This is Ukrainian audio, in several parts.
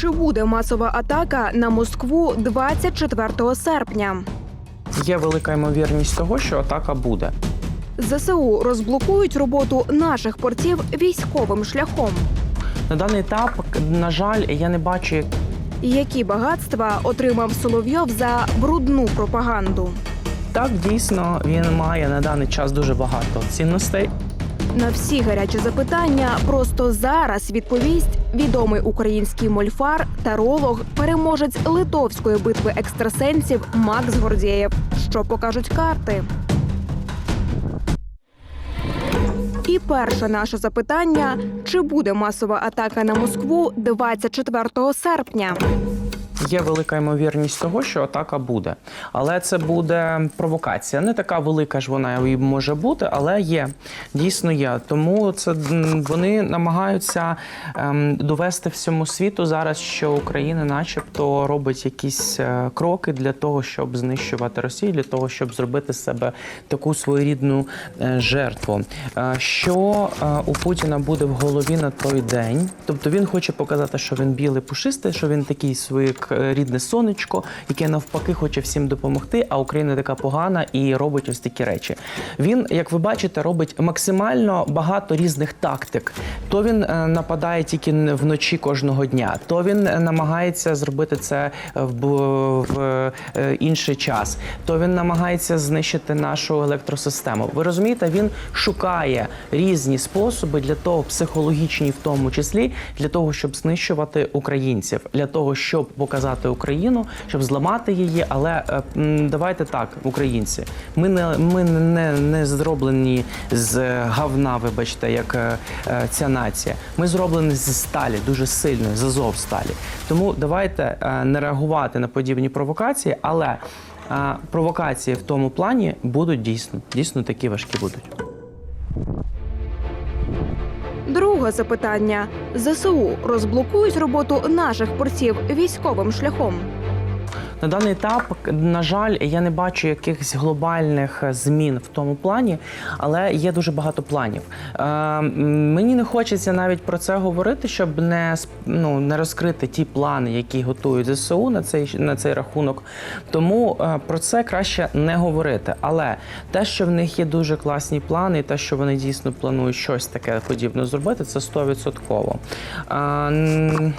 Чи буде масова атака на Москву 24 серпня? Є велика ймовірність того, що атака буде. ЗСУ розблокують роботу наших портів військовим шляхом. На даний етап, на жаль, я не бачу, Які багатства отримав Соловйов за брудну пропаганду? так дійсно він має на даний час дуже багато цінностей. На всі гарячі запитання просто зараз відповість відомий український мольфар, таролог, переможець литовської битви екстрасенсів Макс Гордєєв. Що покажуть карти? І перше наше запитання: чи буде масова атака на Москву 24 серпня? Є велика ймовірність того, що атака буде, але це буде провокація. Не така велика ж вона і може бути, але є дійсно є. Тому це вони намагаються ем, довести всьому світу зараз, що Україна, начебто, робить якісь е, кроки для того, щоб знищувати Росію, для того, щоб зробити себе таку своєрідну е, жертву. Е, що у Путіна буде в голові на той день? Тобто він хоче показати, що він білий пушистий, що він такий своє к- рідне сонечко, яке навпаки хоче всім допомогти. А Україна така погана і робить ось такі речі. Він, як ви бачите, робить максимально багато різних тактик. То він е, нападає тільки вночі кожного дня, то він е, намагається зробити це в, в е, інший час, то він намагається знищити нашу електросистему. Ви розумієте, він шукає різні способи для того, психологічні в тому числі, для того, щоб знищувати українців, для того, щоб показати Україну, щоб зламати її. Але е, давайте так, українці, ми не ми не, не зроблені з говна, вибачте, як е, е, ця нація. Ми зроблені зі сталі, дуже сильної, з азов сталі. Тому давайте не реагувати на подібні провокації, але провокації в тому плані будуть дійсно, дійсно такі важкі будуть. Друге запитання: ЗСУ розблокують роботу наших портів військовим шляхом. На даний етап, на жаль, я не бачу якихось глобальних е, змін в тому плані, але є дуже багато планів. Е, мені не хочеться навіть про це говорити, щоб не ну, не розкрити ті плани, які готують ЗСУ на цей на цей рахунок. Тому е, про це краще не говорити. Але те, що в них є дуже класні плани, і те, що вони дійсно планують щось таке подібне зробити, це 100%. Е,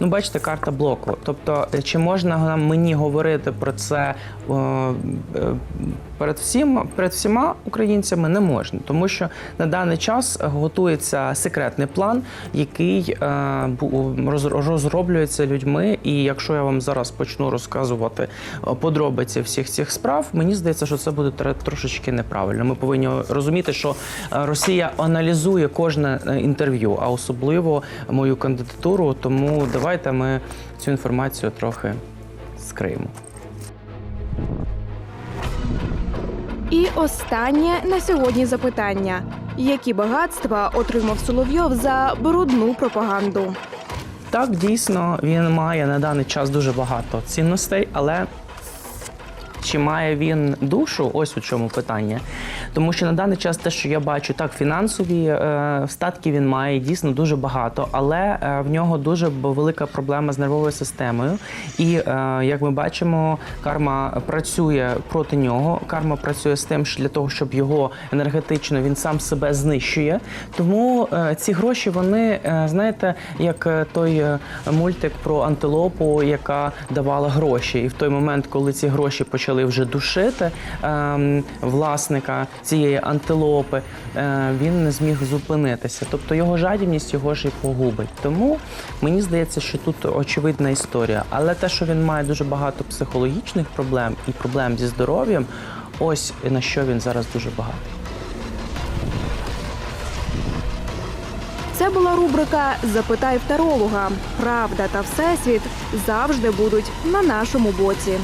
Ну, бачите, карта блоку. Тобто, е, чи можна мені говорити про це е, е, перед всім, перед всіма українцями не можна, тому що на даний час готується секретний план, який розроблюється людьми. І якщо я вам зараз почну розказувати подробиці всіх цих справ, мені здається, що це буде трошечки неправильно. Ми повинні розуміти, що Росія аналізує кожне інтерв'ю, а особливо мою кандидатуру. Тому давайте ми цю інформацію трохи скриємо. І останнє на сьогодні запитання: які багатства отримав Соловйов за брудну пропаганду? Так, дійсно, він має на даний час дуже багато цінностей, але чи має він душу? Ось у чому питання. Тому що на даний час те, що я бачу, так, фінансові е, статки він має дійсно дуже багато, але е, в нього дуже велика проблема з нервовою системою. І е, як ми бачимо, карма працює проти нього. Карма працює з тим, що для того, щоб його енергетично він сам себе знищує. Тому е, ці гроші, вони, е, знаєте, як е, той е, мультик про антилопу, яка давала гроші. І в той момент, коли ці гроші почали вже душити ем, власника цієї антилопи, е, він не зміг зупинитися. Тобто його жадібність його ж і погубить. Тому мені здається, що тут очевидна історія. Але те, що він має дуже багато психологічних проблем і проблем зі здоров'ям, ось на що він зараз дуже багатий. Це була рубрика Запитай в таролога. Правда та всесвіт завжди будуть на нашому боці.